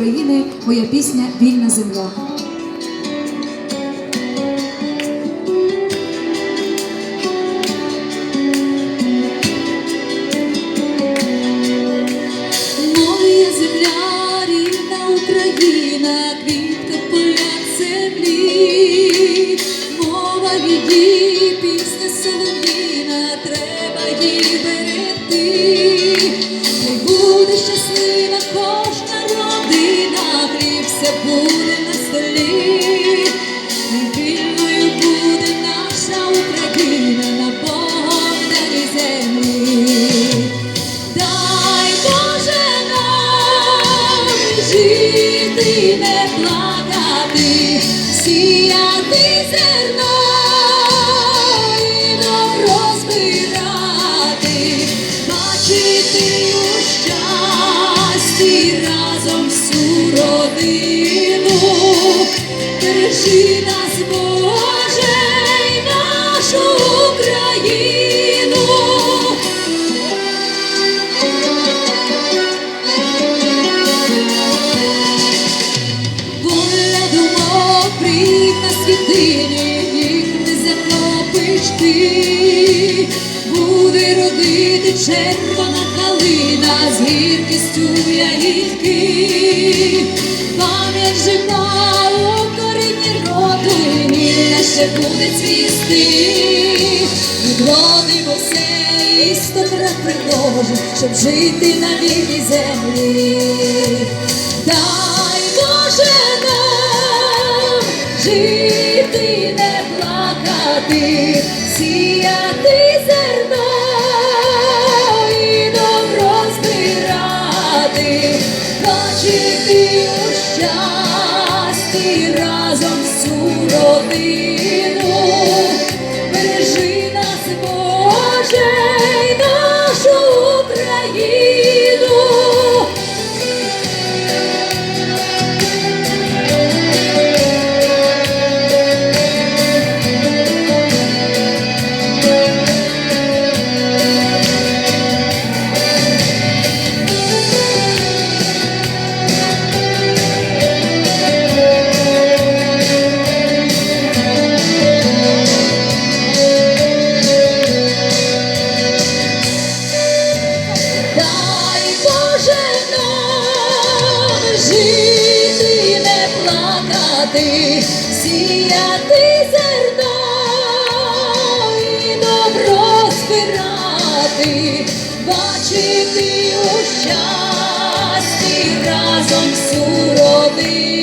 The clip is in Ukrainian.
України моя пісня Вільна земля. На столі. Вільною буде наша Україна на Богом землі. Дай Боже жити, не плакати, сіяти зерно бережи нас, Боже, нашу Україну. Воля думок світині, їх не захопиш ти. Буде родити червона калина з гіркістю ягідки. Пам'ять жива ще буде цвісти. Відродимо все і сто крат примножимо, щоб жити на вільній землі. Дай Боже нам жити, не плакати, сіяти зерно і добро збирати, бачити у щасті разом всю родину. Бережи сіяти, сіяти і добро збирати, бачити у щасті разом всю родину.